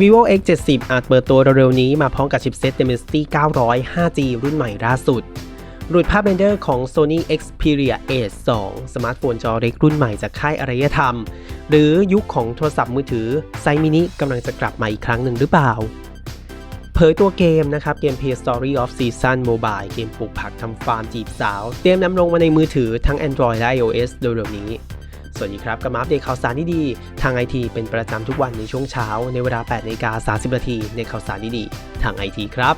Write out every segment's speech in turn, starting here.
vivo x 7 0อาจเปิดตัวเร็วๆนี้มาพร้อมกับชิปเซ็ต Dimensity 900 5G รุ่นใหม่ล่าสุดหลุดภาพเรนเดอร์ของ Sony Xperia Ace 2 สมาร์ทโฟนจอเล็กรุ่นใหม่จากค่ายอารยธรรม หรือยุคของโทรศัพท์มือถือไซมินิกำลังจะกลับมาอีกครั้งหนึ่งหรือเปล่า เผยตัวเกมนะครับ เกม Play Story of Season Mobile เกมปลูกผักทำฟาร์มจีบสาว เตรียมนำลงมาในมือถือทั้ง Android และ iOS โดยเร็วนี้ วัสดีครับกับมาอัปเดตข่าวสารดีๆทางไอทีเป็นประจำทุกวันในช่วงเช้า ในเวลา8นาฬิกา30นาทีในข่าวสารดีๆทางไอทีครับ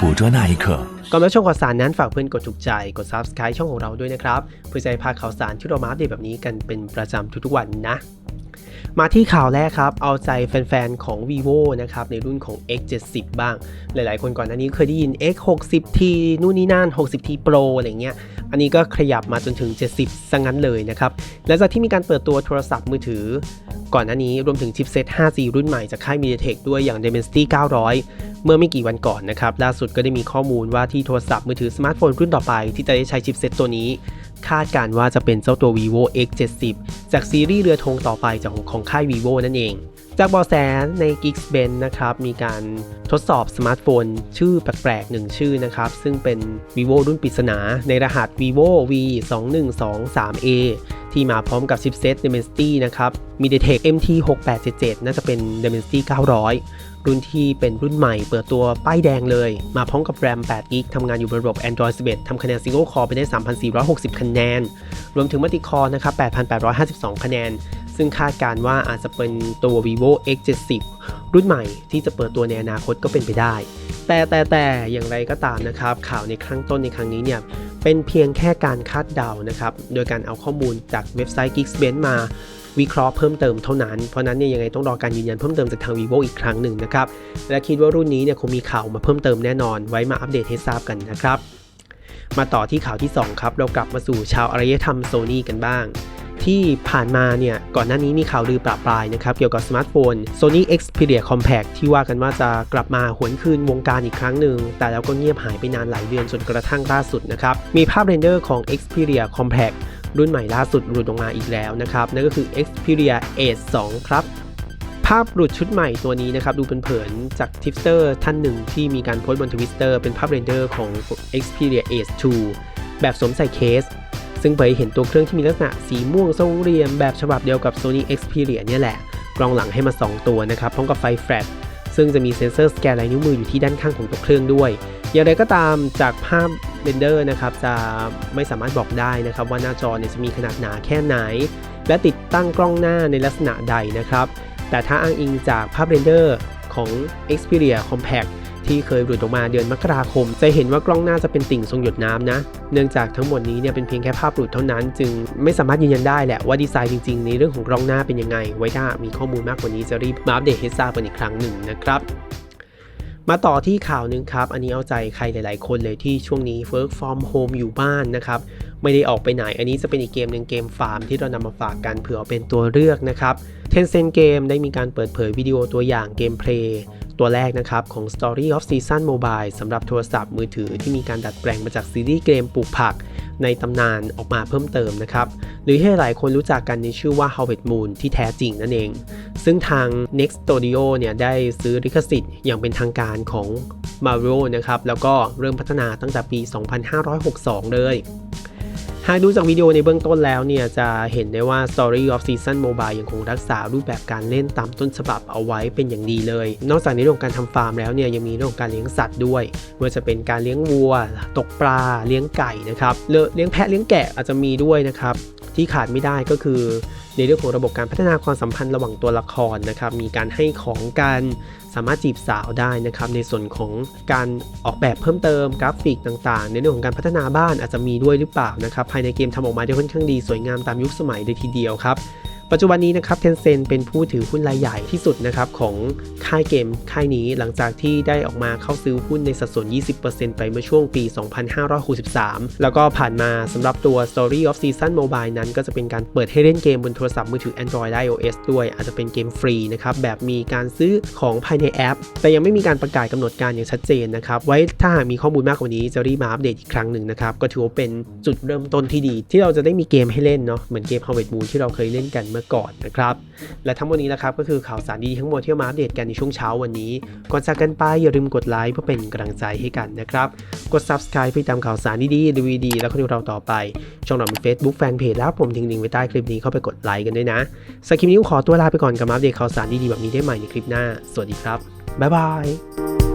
捕捉那一刻， ก่อนรับชมข่าวสารนั้นฝากเพื่อนกดถูกใจ กด Subscribe ช่องของเราด้วยนะครับ เพื่อจะได้พลาดข่าวสารที่เรามาอัปเดตแบบนี้กันเป็นประจำทุกๆวันนะ มาที่ข่าวแรกครับ เอาใจแฟนๆ ของ vivo นะครับ ในรุ่นของ x 7 0 บ้าง หลายๆ คนก่อนหน้านี้เคยได้ยิน x 6 0 t นู่นนี่นั่น 60 t pro อะไรเงี้ย อันนี้ก็ขยับมาจนถึง 70ซะงั้นเลยนะครับหลังจากที่มีการเปิดตัวโทรศัพท์มือถือ ก่อนหน้านี้รวมถึงชิปเซต 5G รุ่นใหม่จากค่าย MediaTek ด้วยอย่าง Dimensity 900 เมื่อไม่กี่วันก่อนนะครับ ล่าสุดก็ได้มีข้อมูลว่าที่โทรศัพท์มือถือสมาร์ทโฟนรุ่นต่อไป ที่จะได้ใช้ชิปเซตตัวนี้ คาดการ์ว่าจะเป็นเจ้าตัว vivo x 7 0จากซีรีส์เรือธงต่อไปจากของของค่าย vivo นั่นเอง จากบอแสใน Geeksbench นะครับ มีการทดสอบสมาร์ทโฟน ชื่อแปลกๆหนึ่งชื่อนะครับ ซึ่งเป็น vivo รุ่นปริศนา ในรหัส vivo v 2 1 2 3 a ที่มาพร้อมกับชิปเซต Dimensity นะครับ MediaTek MT 6877น่าจะเป็น Dimensity 900 รุ่นที่เป็นรุ่นใหม่เปิดตัวป้ายแดงเลย มาพร้อมกับ RAM 8 GB ทำงานอยู่บนระบบ Android 11 ทำคะแนน Single Core ไปได้ 3,460 คะแนน รวมถึงมัลติคอร์นะครับ 8,852 คะแนน ซึ่งคาดการว่าอาจจะเป็นตัว vivo x 7 0 รุ่นใหม่ที่จะเปิดตัวในอนาคตก็เป็นไปได้ แต่แต่แต่อย่างไรก็ตามนะครับ ข่าวในครั้งต้นในครั้งนี้เนี่ยเป็นเพียงแค่การคาดเดานะครับ โดยการเอาข้อมูลจากเว็บไซต์ Geeksbench มา วิเคราะห์เพิ่มเติมเท่านั้น เพราะนั้นเนี่ยยังไงต้องรอการยืนยันเพิ่มเติมจากทาง vivo อีกครั้งหนึ่งนะครับ และคิดว่ารุ่นนี้เนี่ยคงมีข่าวมาเพิ่มเติมแน่นอน ไว้มาอัปเดตให้ทราบกันนะครับ มาต่อที่ข่าวที่ 2 ครับ เรากลับมาสู่ชาวอารยธรรมโซนี่กันบ้างที่ผ่านมาเนี่ยก่อนหน้านี้มีข่าวลือปราปรายนะครับ เกี่ยวกับสมาร์ทโฟน Sony Xperia Compact ที่ว่ากันว่าจะกลับมาหวนคืนวงการอีกครั้งหนึ่ง แต่แล้วก็เงียบหายไปนานหลายเดือนจนกระทั่งล่าสุดนะครับ มีภาพเรนเดอร์ของ Xperia Compact รุ่นใหม่ล่าสุดหลุดออกมาอีกแล้วนะครับนั่นก็คือ Xperia Ace 2 ครับ ภาพหลุดชุดใหม่ตัวนี้นะครับ ดูเป็นเผินจากทิปสเตอร์ท่านหนึ่งที่มีการโพสต์บนทวิตเตอร์เป็นภาพเรนเดอร์ของ Xperia Ace 2 แบบสวมใส่เคส ซึ่งเผยเห็นตัวเครื่องที่มีลักษณะสีม่วงทรงเหลี่ยมแบบฉบับเดียวกับ Sony Xperia เนี่ยแหละกล้องหลังให้มา 2 ตัวนะครับพร้อมกับไฟแฟลชซึ่งจะมีเซ็นเซอร์สแกนลายนิ้วมืออยู่ที่ด้านข้างของตัวเครื่องด้วย อย่างไรก็ตามจากภาพเรนเดอร์นะครับจะไม่สามารถบอกได้นะครับว่าหน้าจอเนี่ยจะมีขนาดหนาแค่ไหน และติดตั้งกล้องหน้าในลักษณะใดนะครับ แต่ถ้าอ้างอิงจากภาพเรนเดอร์ของ Xperia Compact ที่เคยหลุดออกมาเดือนมกราคม จะเห็นว่ากล้องหน้าจะเป็นติ่งทรงหยดน้ำนะ เนื่องจากทั้งหมดนี้เนี่ยเป็นเพียงแค่ภาพหลุดเท่านั้น จึงไม่สามารถยืนยันได้แหละว่าดีไซน์จริงๆ ในเรื่องของกล้องหน้าเป็นยังไง ไว้ถ้ามีข้อมูลมากกว่านี้จะรีบมาอัปเดตให้ทราบกันอีกครั้งหนึ่งนะครับ มาต่อที่ข่าวหนึ่งครับ อันนี้เอาใจใครหลาย ๆ คนเลยที่ช่วงนี้ work from home อยู่บ้านนะครับ ไม่ได้ออกไปไหน อันนี้จะเป็นอีกเกมหนึ่งเกมฟาร์มที่เรานำมาฝากกันเผื่อเอาเป็นตัวเลือกนะครับ Tencent Game ได้มีการเปิดเผยวิดีโอตัวอย่างเกมเพลย์ตัวแรกนะครับ ของ Story of Season Mobile สำหรับโทรศัพท์มือถือที่มีการดัดแปลงมาจากซีรีส์เกมปลูกผัก ในตำนานออกมาเพิ่มเติมนะครับ หรือที่หลายคนรู้จักกันในชื่อว่า Harvest Moon ที่แท้จริงนั่นเอง ซึ่งทาง Next Studio เนี่ยได้ซื้อลิขสิทธิ์อย่างเป็นทางการของ Mario นะครับ แล้วก็เริ่มพัฒนาตั้งแต่ปี 2562 เลย หากดูจากวิดีโอในเบื้องต้นแล้วเนี่ย จะเห็นได้ว่า Story of Season Mobile ยังคงรักษารูปแบบการเล่นตามต้นฉบับเอาไว้เป็นอย่างดีเลย นอกจากในเรื่องการทำฟาร์มแล้วเนี่ยยังมีเรื่องของการเลี้ยงสัตว์ด้วยไม่ว่าจะเป็นการเลี้ยงวัว ตกปลาเลี้ยงไก่นะครับเลือเลี้ยงแพะเลี้ยงแกะอาจจะมีด้วยนะครับ ที่ขาดไม่ได้ก็คือในเรื่องของระบบการพัฒนาความสัมพันธ์ระหว่างตัวละครนะครับ มีการให้ของกันสามารถจีบสาวได้นะครับ ในส่วนของการออกแบบเพิ่มเติมกราฟิกต่างๆ ในเรื่องของการพัฒนาบ้านอาจจะมีด้วยหรือเปล่านะครับ ภายในเกมทำออกมาได้ค่อนข้างดีสวยงามตามยุคสมัยเลยทีเดียวครับ ปัจจุบันนี้นะครับ Tencent เป็นผู้ถือหุ้นรายใหญ่ที่สุดนะครับของค่ายเกมค่ายนี้หลังจากที่ได้ออกมาเข้าซื้อหุ้นในสัดส่วน 20%ไปเมื่อช่วงปี 2563 แล้วก็ผ่านมาสำหรับตัว Story of Season Mobile นั้น ก็จะเป็นการเปิดให้เล่นเกมบนโทรศัพท์มือถือ Android และ iOS ด้วยอาจจะเป็นเกมฟรีนะครับแบบมีการซื้อของภายในแอป แต่ยังไม่มีการประกาศกำหนดการอย่างชัดเจนนะครับไว้ถ้าหากมีข้อมูลมากกว่านี้จะรีบมาอัปเดตอีกครั้งหนึ่งนะครับก็ถือว่าเป็นจุดเริ่มต้นที่ดี ที่เราจะได้มีเกมให้เล่นเนาะเหมือนเกม Harvest Moon ที่เราเคยเล่นกันมื่อก่อนนะครับ และทั้งหมดนี้นะครับก็คือข่าวสารดีๆทั้งหมดที่มาอัปเดตกันในช่วงเช้าวันนี้ ก่อนจากกันไปอย่าลืมกดไลค์เพื่อเป็นกำลังใจให้กันนะครับ กด subscribe เพื่อตามข่าวสารดีๆดีแล้วก็ดูเราต่อไป ช่องเรามี Facebook Fanpage แล้วผมทิ้งลิงก์ไว้ใต้คลิปนี้เข้าไปกดไลค์กันด้วยนะสำหรับคลิปนี้ขอตัวลาไปก่อนกับมาอัปเดตข่าวสารดีๆแบบนี้ได้ใหม่ในคลิปหน้า สวัสดีครับบ๊ายบาย